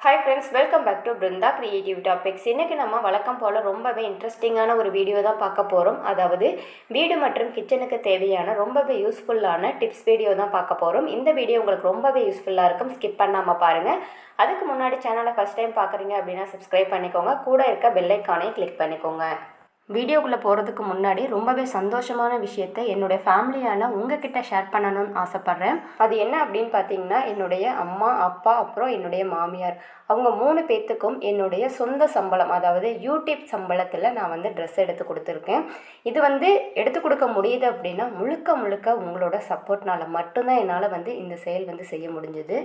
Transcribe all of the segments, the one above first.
Hi friends welcome back to Brinda creative topics இன்றைக்கி நம்ம வழக்கம் போல் ரொம்பவே இன்ட்ரெஸ்டிங்கான ஒரு வீடியோ தான் பார்க்க போகிறோம் அதாவது வீடு மற்றும் கிச்சனுக்கு தேவையான ரொம்பவே யூஸ்ஃபுல்லான டிப்ஸ் வீடியோ தான் பார்க்க போகிறோம் இந்த வீடியோ உங்களுக்கு ரொம்பவே யூஸ்ஃபுல்லாக இருக்கும். ஸ்கிப் பண்ணாமல் பாருங்கள் அதுக்கு முன்னாடி சேனலை ஃபஸ்ட் டைம் பார்க்குறீங்க அப்படின்னா சப்ஸ்கிரைப் பண்ணிக்கோங்க. கூட இருக்க பெல்லைக்கானே கிளிக் பண்ணிக்கோங்க. வீடியோக்குள்ளே போகிறதுக்கு முன்னாடி ரொம்பவே சந்தோஷமான விஷயத்தை என்னுடைய ஃபேமிலியான உங்ககிட்ட ஷேர் பண்ணணும்னு ஆசைப்பட்றேன். அது என்ன அப்படின்னு பார்த்தீங்கன்னா என்னுடைய அம்மா அப்பா அப்புறம் என்னுடைய மாமியார். அவங்க மூணு பேர்த்துக்கும் என்னுடைய சொந்த சம்பளம் அதாவது யூடியூப் சம்பளத்தில் நான் வந்து ட்ரெஸ் எடுத்து கொடுத்துருக்கேன். இது வந்து எடுத்து கொடுக்க முடியுது அப்படின்னா முழுக்க முழுக்க உங்களோட சப்போர்ட்னால் மட்டும்தான் என்னால் வந்து இந்த செயல் வந்து செய்ய முடிஞ்சுது.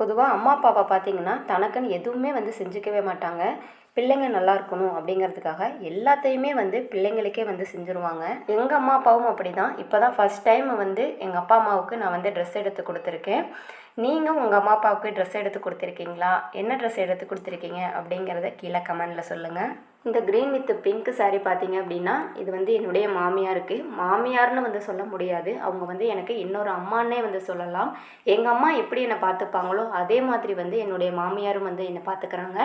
பொதுவாக அம்மா அப்பாவை பார்த்தீங்கன்னா தனக்குன்னு எதுவுமே வந்து செஞ்சுக்கவே மாட்டாங்க. பிள்ளைங்க நல்லா இருக்கணும் அப்படிங்கிறதுக்காக எல்லாத்தையுமே வந்து பிள்ளைங்களுக்கே வந்து செஞ்சுருவாங்க. எங்கள் அம்மா அப்பாவும் அப்படி தான் இப்போ தான் ஃபஸ்ட் டைம் வந்து எங்கள் அப்பா அம்மாவுக்கு நான் வந்து ட்ரெஸ் எடுத்து கொடுத்துருக்கேன். நீங்கள் உங்கள் அம்மா அப்பாவுக்கு ட்ரெஸ் எடுத்து கொடுத்துருக்கீங்களா? என்ன ட்ரெஸ் எடுத்து கொடுத்துருக்கீங்க? அப்படிங்கிறத கீழே கமெண்டில் சொல்லுங்கள் இந்த க்ரீன் வித் பிங்க் சாரீ பார்த்தீங்க அப்படின்னா இது வந்து என்னுடைய மாமியாருக்கு. மாமியார்னு வந்து சொல்ல முடியாது. அவங்க வந்து எனக்கு இன்னொரு அம்மானே வந்து சொல்லலாம். எங்கள் அம்மா எப்படி என்னை பார்த்துப்பாங்களோ அதே மாதிரி வந்து என்னுடைய மாமியாரும் வந்து என்னை பார்த்துக்கிறாங்க.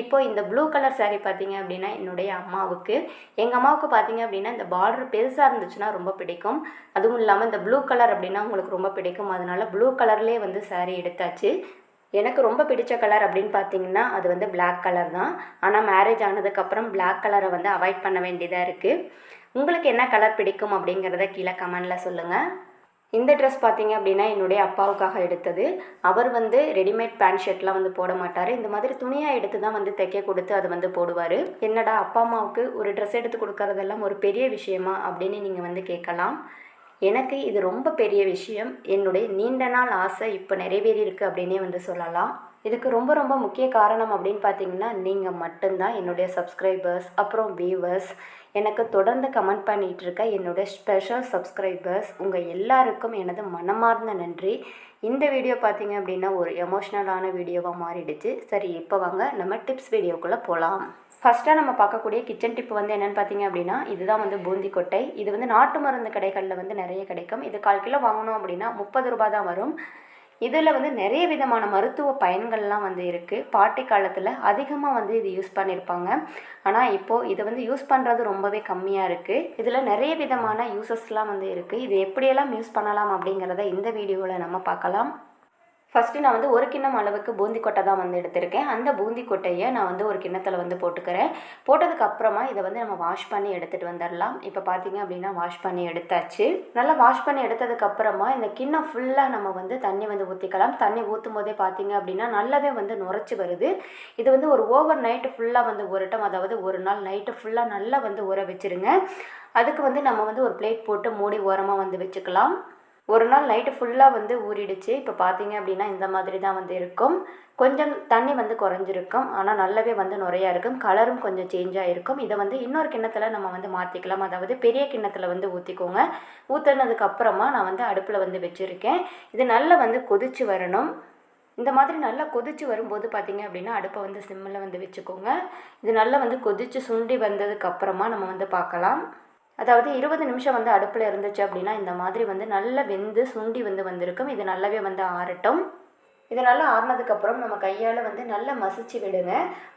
இப்போ இந்த ப்ளூ கலர் சாரீ பார்த்தீங்க அப்படின்னா என்னுடைய அம்மாவுக்கு. எங்கள் அம்மாவுக்கு பார்த்தீங்க அப்படின்னா இந்த பார்டர் பெருசாக இருந்துச்சுன்னா ரொம்ப பிடிக்கும். அதுவும் இல்லாமல் இந்த ப்ளூ கலர் அப்படின்னா உங்களுக்கு ரொம்ப பிடிக்கும். அதனால ப்ளூ கலர்லேயே வந்து சாரீ எடுத்தாச்சு. எனக்கு ரொம்ப பிடிச்ச கலர் அப்படின்னு பார்த்தீங்கன்னா அது வந்து பிளாக் கலர் தான். ஆனால் மேரேஜ் ஆனதுக்கப்புறம் பிளாக் கலரை வந்து அவாய்ட் பண்ண வேண்டியதாக இருக்குது உங்களுக்கு என்ன கலர் பிடிக்கும் அப்படிங்கிறத கீழே கமெண்டில் சொல்லுங்கள் இந்த ட்ரெஸ் பார்த்தீங்க அப்படின்னா என்னுடைய அப்பாவுக்காக எடுத்தது. அவர் வந்து ரெடிமேட் பேண்ட் ஷர்ட்லாம் வந்து போட மாட்டார். இந்த மாதிரி துணியாக எடுத்து தான் வந்து தைக்க கொடுத்து அதை வந்து போடுவார். என்னடா அப்பா அம்மாவுக்கு ஒரு ட்ரெஸ் எடுத்து கொடுக்கறதெல்லாம் ஒரு பெரிய விஷயமா அப்படின்னு நீங்கள் வந்து கேட்கலாம். எனக்கு இது ரொம்ப பெரிய விஷயம். என்னுடைய நீண்ட நாள் ஆசை இப்போ நிறைவேறியிருக்கு அப்படின்னே வந்து சொல்லலாம். இதுக்கு ரொம்ப ரொம்ப முக்கிய காரணம் அப்படின்னு பார்த்தீங்கன்னா நீங்கள் மட்டும்தான் என்னுடைய சப்ஸ்கிரைபர்ஸ் அப்புறம் வியூவர்ஸ் எனக்கு தொடர்ந்து கமெண்ட் பண்ணிகிட்டு இருக்க என்னுடைய ஸ்பெஷல் சப்ஸ்கிரைபர்ஸ் உங்கள் எல்லாருக்கும் எனது மனமார்ந்த நன்றி. இந்த வீடியோ பார்த்தீங்க அப்படின்னா ஒரு எமோஷ்னலான வீடியோவாக மாறிடுச்சு. சரி இப்போ வாங்க நம்ம டிப்ஸ் வீடியோக்குள்ளே போகலாம் ஃபஸ்ட்டாக நம்ம பார்க்கக்கூடிய கிச்சன் டிப் வந்து என்னென்னு பார்த்தீங்க அப்படின்னா இதுதான் வந்து பூந்தி கொட்டை. இது வந்து நாட்டு மருந்து கடைகளில் வந்து நிறைய கிடைக்கும். இது கால் கிலோ வாங்கணும் அப்படின்னா முப்பது ரூபா தான் வரும். இதில் வந்து நிறைய விதமான மருத்துவ பயன்கள்லாம் வந்து இருக்குது பாட்டி காலத்தில் அதிகமாக வந்து இது யூஸ் பண்ணியிருப்பாங்க ஆனால் இப்போது இதை வந்து யூஸ் பண்ணுறது ரொம்பவே கம்மியாக இருக்குது இதில் நிறைய விதமான யூசஸ்லாம் வந்து இருக்குது இது எப்படியெல்லாம் யூஸ் பண்ணலாம் அப்படிங்கிறத இந்த வீடியோவில் நம்ம பார்க்கலாம். ஃபஸ்ட்டு நான் வந்து ஒரு கிண்ணம் அளவுக்கு பூந்தி கொட்டை தான் வந்து எடுத்திருக்கேன். அந்த பூந்தி கொட்டையை நான் வந்து ஒரு கிண்ணத்தில் வந்து போட்டுக்கிறேன். போட்டதுக்கப்புறமா இதை வந்து நம்ம வாஷ் பண்ணி எடுத்துகிட்டு வந்துடலாம் இப்போ பார்த்தீங்க அப்படின்னா வாஷ் பண்ணி எடுத்தாச்சு. நல்லா வாஷ் பண்ணி எடுத்ததுக்கப்புறமா இந்த கிண்ணம் ஃபுல்லாக நம்ம வந்து தண்ணி வந்து ஊற்றிக்கலாம் தண்ணி ஊற்றும் போதே பார்த்தீங்க அப்படின்னா நல்லாவே வந்து நுரைச்சி வருது. இது வந்து ஒரு ஓவர் நைட்டு ஃபுல்லாக வந்து ஊறட்டும். அதாவது ஒரு நாள் நைட்டு ஃபுல்லாக நல்லா வந்து ஊற வச்சுருங்க. அதுக்கு வந்து நம்ம வந்து ஒரு பிளேட் போட்டு மூடி ஓரமாக வந்து வச்சுக்கலாம். ஒரு நாள் நைட்டு ஃபுல்லாக வந்து ஊறிடுச்சு. இப்போ பார்த்தீங்க அப்படின்னா இந்த மாதிரி தான் வந்து இருக்கும். கொஞ்சம் தண்ணி வந்து குறைஞ்சிருக்கும். ஆனால் நல்லாவே வந்து நுறையா இருக்கும். கலரும் கொஞ்சம் சேஞ்சாக இருக்கும் இதை வந்து இன்னொரு கிண்ணத்தில் நம்ம வந்து மாற்றிக்கலாம் அதாவது பெரிய கிண்ணத்தில் வந்து ஊற்றிக்கோங்க ஊற்றுனதுக்கப்புறமா நான் வந்து அடுப்பில் வந்து வச்சுருக்கேன். இது நல்லா வந்து கொதிச்சு வரணும். இந்த மாதிரி நல்லா கொதிச்சு வரும்போது பார்த்திங்க அப்படின்னா அடுப்பை வந்து சிம்மில் வந்து வச்சுக்கோங்க. இது நல்லா வந்து கொதிச்சு சுண்டி வந்ததுக்கப்புறமா நம்ம வந்து பார்க்கலாம். அதாவது இருபது நிமிஷம் வந்து அடுப்பில் இருந்துச்சு அப்படின்னா இந்த மாதிரி வந்து நல்லா வெந்து சுண்டி வந்து வந்திருக்கும். இது நல்லாவே வந்து ஆறட்டும். இது நல்லா ஆறினதுக்கப்புறம் நம்ம கையால் வந்து நல்லா மசிச்சு விடுங்க.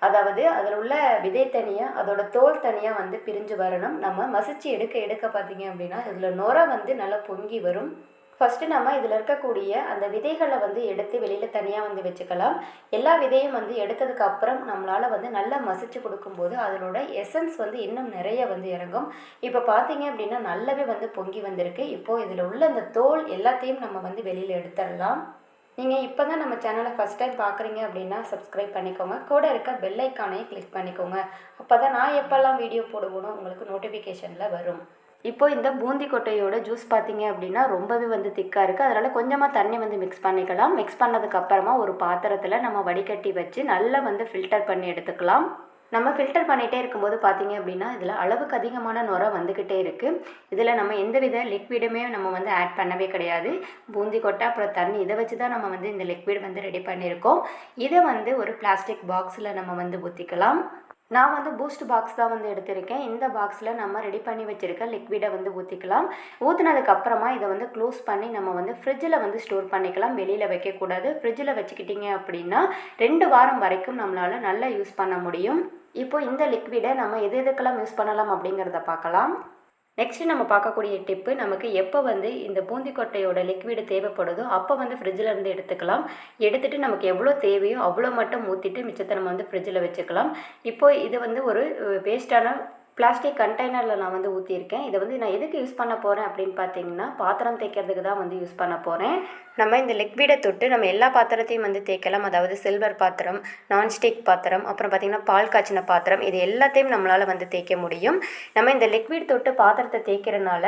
அதாவது அதில் உள்ள விதை தனியாக அதோட தோல் தனியாக வந்து பிரிஞ்சு வரணும். நம்ம மசிச்சு எடுக்க எடுக்க பார்த்தீங்க அப்படின்னா இதில் நுரை வந்து நல்லா பொங்கி வரும். ஃபஸ்ட்டு நம்ம இதில் இருக்கக்கூடிய அந்த விதைகளை வந்து எடுத்து வெளியில் தனியாக வந்து வச்சுக்கலாம். எல்லா விதையும் வந்து எடுத்ததுக்கு அப்புறம் நம்மளால் வந்து நல்லா மசிச்சு கொடுக்கும்போது அதனோட எசன்ஸ் வந்து இன்னும் நிறைய வந்து இறங்கும். இப்போ பார்த்தீங்க அப்படின்னா நல்லாவே வந்து பொங்கி வந்திருக்கு. இப்போது இதில் உள்ள அந்த தோல் எல்லாத்தையும் நம்ம வந்து வெளியில் எடுத்துடலாம். நீங்கள் இப்போ தான் நம்ம சேனலை ஃபஸ்ட் டைம் பார்க்குறீங்க அப்படின்னா சப்ஸ்கிரைப் பண்ணிக்கோங்க. கூட இருக்க பெல் ஐக்கானையும் கிளிக் பண்ணிக்கோங்க. அப்போ தான் நான் எப்போல்லாம் வீடியோ போடுவோனோ உங்களுக்கு நோட்டிஃபிகேஷனில் வரும். இப்போ இந்த பூந்தி கொட்டையோட ஜூஸ் பார்த்தீங்க அப்படின்னா ரொம்பவே வந்து திக்காக இருக்குது அதனால் கொஞ்சமாக தண்ணி வந்து மிக்ஸ் பண்ணிக்கலாம். மிக்ஸ் பண்ணதுக்கப்புறமா ஒரு பாத்திரத்தில் நம்ம வடிகட்டி வச்சு நல்லா வந்து ஃபில்டர் பண்ணி எடுத்துக்கலாம். நம்ம ஃபில்டர் பண்ணிகிட்டே இருக்கும்போது பார்த்தீங்க அப்படின்னா இதில் அளவுக்கு அதிகமான நுரை வந்துக்கிட்டே இருக்குது இதில் நம்ம எந்த வித லிக்விடுமே நம்ம வந்து ஆட் பண்ணவே கிடையாது. பூந்தி கொட்டை அப்புறம் தண்ணி இதை வச்சு தான் நம்ம வந்து இந்த லிக்விட் வந்து ரெடி பண்ணியிருக்கோம். இதை வந்து ஒரு பிளாஸ்டிக் பாக்ஸில் நம்ம வந்து ஊற்றிக்கலாம் நான் வந்து பூஸ்ட் பாக்ஸ் தான் வந்து எடுத்திருக்கேன். இந்த பாக்ஸில் நம்ம ரெடி பண்ணி வச்சுருக்க லிக்விடை வந்து ஊற்றிக்கலாம் ஊற்றினதுக்கப்புறமா இதை வந்து க்ளோஸ் பண்ணி நம்ம வந்து ஃப்ரிட்ஜில் வந்து ஸ்டோர் பண்ணிக்கலாம். வெளியில் வைக்கக்கூடாது. ஃப்ரிட்ஜில் வச்சுக்கிட்டிங்க அப்படின்னா ரெண்டு வாரம் வரைக்கும் நம்மளால் நல்லா யூஸ் பண்ண முடியும். இப்போ இந்த லிக்விடை நம்ம எது எதுக்கெல்லாம் யூஸ் பண்ணலாம் அப்படிங்கிறத பார்க்கலாம். நெக்ஸ்ட் நம்ம பார்க்கக்கூடிய டிப்பு நமக்கு எப்போ வந்து இந்த பூந்திக்கொட்டையோட லிக்விடு தேவைப்படுதோ அப்போ வந்து ஃப்ரிட்ஜில் இருந்து எடுத்துக்கலாம். எடுத்துகிட்டு நமக்கு எவ்வளோ தேவையோ அவ்வளோ மட்டும் ஊற்றிட்டு மிச்சத்தை நம்ம வந்து ஃப்ரிட்ஜில் வச்சுக்கலாம். இப்போ இது வந்து ஒரு வேஸ்டான பிளாஸ்டிக் கண்டெய்னரில் நான் வந்து ஊற்றியிருக்கேன் இதை வந்து நான் எதுக்கு யூஸ் பண்ண போகிறேன் அப்படின்னு பார்த்தீங்கன்னா பாத்திரம் தேய்க்கிறதுக்கு தான் வந்து யூஸ் பண்ண போகிறேன் நம்ம இந்த லிக்விடை தொட்டு நம்ம எல்லா பாத்திரத்தையும் வந்து தேய்க்கலாம். அதாவது சில்வர் பாத்திரம் நான்ஸ்டிக் பாத்திரம் அப்புறம் பார்த்திங்கன்னா பால் காய்ச்சின பாத்திரம் இது எல்லாத்தையும் நம்மளால் வந்து தேய்க்க முடியும். நம்ம இந்த லிக்விட் தொட்டு பாத்திரத்தை தேய்க்கிறனால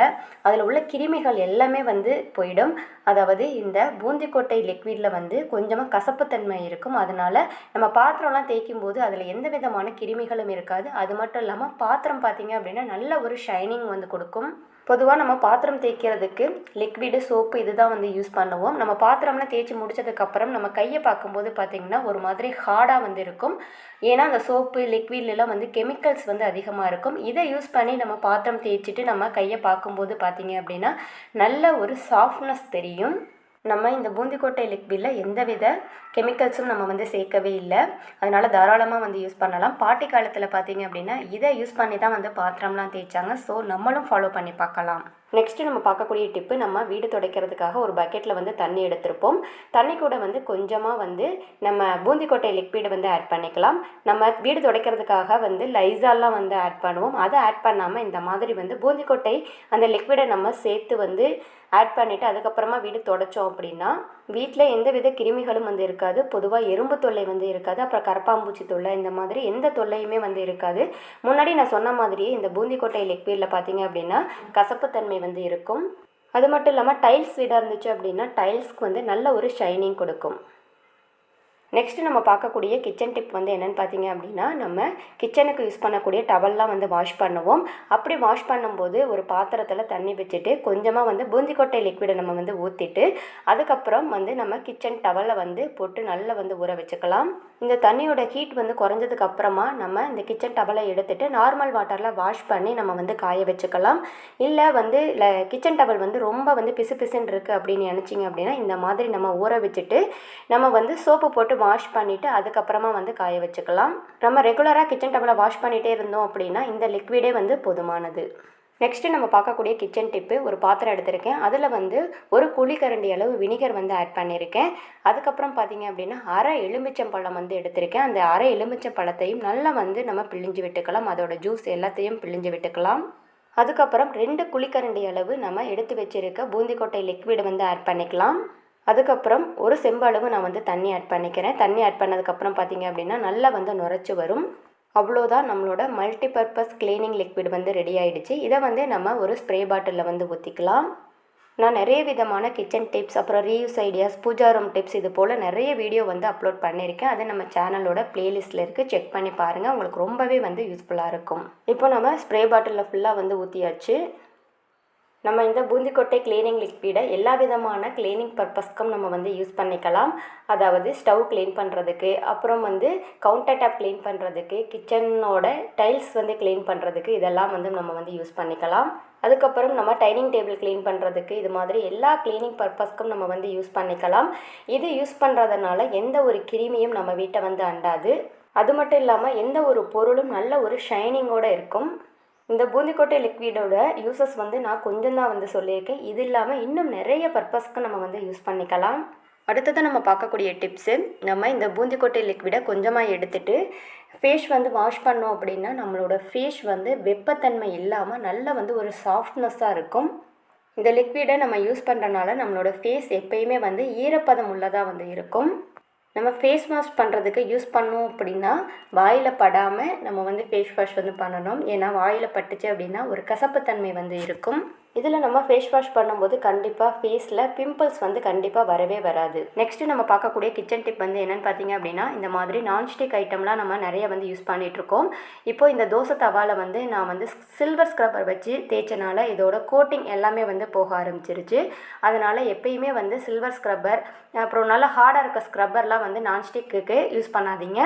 அதில் உள்ள கிருமிகள் எல்லாமே வந்து போயிடும். அதாவது இந்த பூந்திக்கொட்டை லிக்விடில் வந்து கொஞ்சமாக கசப்புத்தன்மை இருக்கும். அதனால் நம்ம பாத்திரம்லாம் தேய்க்கும் போது அதில் எந்த விதமான கிருமிகளும் இருக்காது. அது மட்டும் இல்லாமல் பாத்திரம் பார்த்திங்க அப்படின்னா நல்ல ஒரு ஷைனிங் வந்து கொடுக்கும். பொதுவாக நம்ம பாத்திரம் தேய்க்கிறதுக்கு லிக்விடு சோப்பு இது தான் வந்து யூஸ் பண்ணுவோம். நம்ம பாத்திரம்லாம் தேய்ச்சி முடிச்சதுக்கப்புறம் நம்ம கையை பார்க்கும்போது பார்த்திங்கன்னா ஒரு மாதிரி ஹார்டாக வந்து இருக்கும். ஏன்னா அந்த சோப்பு லிக்விட்லாம் வந்து கெமிக்கல்ஸ் வந்து அதிகமாக இருக்கும். இதை யூஸ் பண்ணி நம்ம பாத்திரம் தேய்ச்சிட்டு நம்ம கையை பார்க்கும்போது பார்த்திங்க அப்படின்னா நல்ல ஒரு சாஃப்ட்னஸ் தெரியும். நம்ம இந்த பூந்திக்கோட்டை லிக்விடில் எந்தவித கெமிக்கல்ஸும் நம்ம வந்து சேர்க்கவே இல்லை. அதனால் தாராளமாக வந்து யூஸ் பண்ணலாம். பாட்டி காலத்தில் பார்த்தீங்க அப்படின்னா இதை யூஸ் பண்ணி தான் வந்து பாத்திரம்லாம் தேய்ச்சாங்க. ஸோ நம்மளும் ஃபாலோ பண்ணி பார்க்கலாம். நெக்ஸ்ட்டு நம்ம பார்க்கக்கூடிய டிப்பு நம்ம வீடு துடைக்கிறதுக்காக ஒரு பக்கெட்டில் வந்து தண்ணி எடுத்திருப்போம். தண்ணி கூட வந்து கொஞ்சமாக வந்து நம்ம பூந்திக்கொட்டை லிக்விடு வந்து ஆட் பண்ணிக்கலாம். நம்ம வீடு துடைக்கிறதுக்காக வந்து லைசாலாம் வந்து ஆட் பண்ணுவோம். அதை ஆட் பண்ணாமல் இந்த மாதிரி வந்து பூந்திக்கொட்டை அந்த லிக்விடை நம்ம சேர்த்து வந்து ஆட் பண்ணிவிட்டு அதுக்கப்புறமா வீடு தொடச்சோம் அப்படின்னா வீட்டில் எந்த வித கிருமிகளும் வந்து இருக்காது. பொதுவாக எறும்பு தொல்லை வந்து இருக்காது. அப்புறம் கரப்பாம்பூச்சி தொல்லை இந்த மாதிரி எந்த தொல்லையுமே வந்து இருக்காது. முன்னாடி நான் சொன்ன மாதிரியே இந்த பூந்திக்கொட்டை லிக்விடில் பார்த்தீங்க அப்படின்னா கசப்புத்தன்மை வந்து இருக்கும். அது மட்டும் இல்லாமல் டைல்ஸ் வீடாக இருந்துச்சு அப்படின்னா டைல்ஸ்க்கு வந்து நல்ல ஒரு ஷைனிங் கொடுக்கும். நெக்ஸ்ட்டு நம்ம பார்க்கக்கூடிய கிச்சன் டிப் வந்து என்னென்னு பார்த்தீங்க அப்படின்னா நம்ம கிச்சனுக்கு யூஸ் பண்ணக்கூடிய டவல்லாம் வந்து வாஷ் பண்ணுவோம். அப்படி வாஷ் பண்ணும்போது ஒரு பாத்திரத்தில் தண்ணி வச்சுட்டு கொஞ்சமாக வந்து பூந்திக்கொட்டை லிக்விடை நம்ம வந்து ஊற்றிட்டு அதுக்கப்புறம் வந்து நம்ம கிச்சன் டவலை வந்து போட்டு நல்லா வந்து ஊற வச்சுக்கலாம். இந்த தண்ணியோட ஹீட் வந்து குறைஞ்சதுக்கு அப்புறமா நம்ம இந்த கிச்சன் டவலை எடுத்துகிட்டு நார்மல் வாட்டரில் வாஷ் பண்ணி நம்ம வந்து காய வச்சுக்கலாம். இல்லை வந்து கிச்சன் டவல் வந்து ரொம்ப வந்து பிசு பிசுன்னு இருக்குது அப்படின்னு நினச்சிங்க அப்படின்னா இந்த மாதிரி நம்ம ஊற வச்சுட்டு நம்ம வந்து சோப்பு போட்டு வாஷ் பண்ணிவிட்டு அதுக்கப்புறமா வந்து காய வச்சுக்கலாம். நம்ம ரெகுலராக கிச்சன் டவலை வாஷ் பண்ணிகிட்டே இருந்தோம் அப்படின்னா இந்த லிக்விடே வந்து போதுமானது. நெக்ஸ்ட்டு நம்ம பார்க்கக்கூடிய கிச்சன் டிப்பு ஒரு பாத்திரம் எடுத்திருக்கேன். அதில் வந்து ஒரு குழிக்கரண்டி அளவு வினிகர் வந்து ஆட் பண்ணியிருக்கேன் அதுக்கப்புறம் பார்த்தீங்க அப்படின்னா அரை எலுமிச்சம் பழம் வந்து எடுத்திருக்கேன். அந்த அரை எலுமிச்சம் பழத்தையும் நல்லா வந்து நம்ம பிழிஞ்சு விட்டுக்கலாம். அதோட ஜூஸ் எல்லாத்தையும் பிழிஞ்சு விட்டுக்கலாம். அதுக்கப்புறம் ரெண்டு குழிக்கரண்டி அளவு நம்ம எடுத்து வச்சுருக்க பூந்திக்கொட்டை லிக்விட் வந்து ஆட் பண்ணிக்கலாம். அதுக்கப்புறம் ஒரு செம்பளவு நான் வந்து தண்ணி ஆட் பண்ணிக்கிறேன். தண்ணி ஆட் பண்ணதுக்கப்புறம் பார்த்திங்க அப்படின்னா நல்லா வந்து நுரைச்சி வரும். அவ்வளோதான் நம்மளோட மல்டிபர்பஸ் க்ளீனிங் லிக்விட் வந்து ரெடி ஆகிடுச்சு இதை வந்து நம்ம ஒரு ஸ்ப்ரே பாட்டிலில் வந்து ஊற்றிக்கலாம் நான் நிறைய விதமான கிச்சன் டிப்ஸ் அப்புறம் reuse ideas puja room tips இது போல் நிறைய வீடியோ வந்து அப்லோட் பண்ணியிருக்கேன். அது நம்ம சேனலோட ப்ளேலிஸ்ட்டில் இருக்குது செக் பண்ணி பாருங்கள் உங்களுக்கு ரொம்பவே வந்து யூஸ்ஃபுல்லாக இருக்கும். இப்போ நம்ம ஸ்ப்ரே பாட்டிலில் ஃபுல்லாக வந்து ஊற்றியாச்சு நம்ம இந்த பூந்திக்கொட்டை கிளீனிங் லிக்விடை எல்லா விதமான க்ளீனிங் பர்பஸ்க்கும் நம்ம வந்து யூஸ் பண்ணிக்கலாம். அதாவது ஸ்டவ் க்ளீன் பண்ணுறதுக்கு அப்புறம் வந்து கவுண்டர் டாப் க்ளீன் பண்ணுறதுக்கு கிச்சனோட டைல்ஸ் வந்து க்ளீன் பண்ணுறதுக்கு இதெல்லாம் வந்து நம்ம வந்து யூஸ் பண்ணிக்கலாம். அதுக்கப்புறம் நம்ம டைனிங் டேபிள் க்ளீன் பண்ணுறதுக்கு இது மாதிரி எல்லா க்ளீனிங் பர்பஸ்க்கும் நம்ம வந்து யூஸ் பண்ணிக்கலாம். இது யூஸ் பண்ணுறதுனால எந்த ஒரு கிருமியும் நம்ம வீட்டை வந்து அண்டாது. அது மட்டும் இல்லாமல் எந்த ஒரு பொருளும் நல்ல ஒரு ஷைனிங்கோடு இருக்கும். இந்த பூந்திக்கோட்டை லிக்விடோட யூசஸ் வந்து நான் கொஞ்சம் தான் வந்து சொல்லியிருக்கேன். இது இல்லாமல் இன்னும் நிறைய பர்பஸ்க்கு நம்ம வந்து யூஸ் பண்ணிக்கலாம். அடுத்தது நம்ம பார்க்கக்கூடிய டிப்ஸு நம்ம இந்த பூந்திக்கோட்டை லிக்விடை கொஞ்சமாக எடுத்துட்டு ஃபேஸ் வந்து வாஷ் பண்ணோம் அப்படின்னா நம்மளோட ஃபேஸ் வந்து வெப்பத்தன்மை இல்லாமல் நல்ல வந்து ஒரு சாஃப்ட்னஸ்ஸாக இருக்கும். இந்த லிக்விடை நம்ம யூஸ் பண்ணுறனால நம்மளோட ஃபேஸ் எப்பயுமே வந்து ஈரப்பதம் உள்ளதாக வந்து இருக்கும். நம்ம ஃபேஸ் வாஷ் பண்ணுறதுக்கு யூஸ் பண்ணோம் அப்படின்னா வாயில் படாமல் நம்ம வந்து ஃபேஸ் வாஷ் வந்து பண்ணணும். ஏன்னா வாயில் பட்டுச்சு அப்படின்னா ஒரு கசப்புத்தன்மை வந்து இருக்கும். இதில் நம்ம ஃபேஸ் வாஷ் பண்ணும்போது கண்டிப்பாக ஃபேஸில் பிம்பிள்ஸ் வந்து கண்டிப்பாக வரவே வராது. நெக்ஸ்ட்டு நம்ம பார்க்கக்கூடிய கிச்சன் டிப் வந்து என்னென்னு பார்த்தீங்க அப்படின்னா இந்த மாதிரி நான்ஸ்டிக் ஐட்டம்லாம் நம்ம நிறைய வந்து யூஸ் பண்ணிகிட்ருக்கோம் இப்போ இந்த தோசை தவாவில் வந்து நான் வந்து சில்வர் ஸ்க்ரப்பர் வச்சு தேய்ச்சனால இதோட கோட்டிங் எல்லாமே வந்து போக ஆரம்பிச்சிருச்சு. அதனால் எப்பயுமே வந்து சில்வர் ஸ்க்ரப்பர் அப்புறம் நல்லா ஹார்டாக இருக்க ஸ்க்ரப்பர்லாம் வந்து நான்ஸ்டிக்கு யூஸ் பண்ணாதீங்க.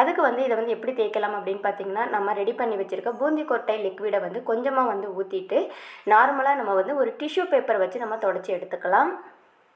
அதுக்கு வந்து இதை வந்து எப்படி தேய்க்கலாம் அப்படின்னு பார்த்தீங்கன்னா நம்ம ரெடி பண்ணி வச்சுருக்க பூந்தி கொட்டை லிக்விடை வந்து கொஞ்சமாக வந்து ஊற்றிட்டு நார்மலாக நம்ம வந்து ஒரு டிஷ்யூ பேப்பர் வச்சு நம்ம தொடச்சி எடுத்துக்கலாம்.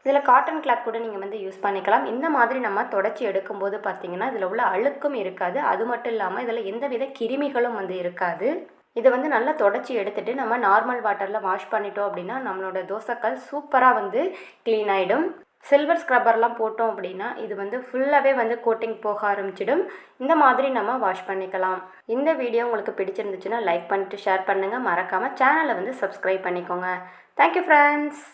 இதில் காட்டன் கிளாத் கூட நீங்கள் வந்து யூஸ் பண்ணிக்கலாம். இந்த மாதிரி நம்ம தொடச்சி எடுக்கும்போது பார்த்தீங்கன்னா இதில் உள்ள அழுக்கும் இருக்காது. அது மட்டும் இல்லாமல் இதில் எந்தவித கிருமிகளும் வந்து இருக்காது. இதை வந்து நல்லா தொடச்சி எடுத்துகிட்டு நம்ம நார்மல் வாட்டரில் வாஷ் பண்ணிட்டோம் அப்படின்னா நம்மளோட தோசைக்கல் சூப்பராக வந்து க்ளீன் ஆகிடும் சில்வர் ஸ்க்ரப்பர்லாம் போட்டோம் அப்படின்னா இது வந்து ஃபுல்லாகவே வந்து கோட்டிங் போக ஆரம்பிச்சிடும். இந்த மாதிரி நம்ம வாஷ் பண்ணிக்கலாம். இந்த வீடியோ உங்களுக்கு பிடிச்சிருந்துச்சுன்னா லைக் பண்ணிட்டு ஷேர் பண்ணுங்கள் மறக்காமல் சேனலை வந்து சப்ஸ்கிரைப் பண்ணிக்கோங்க. Thank you friends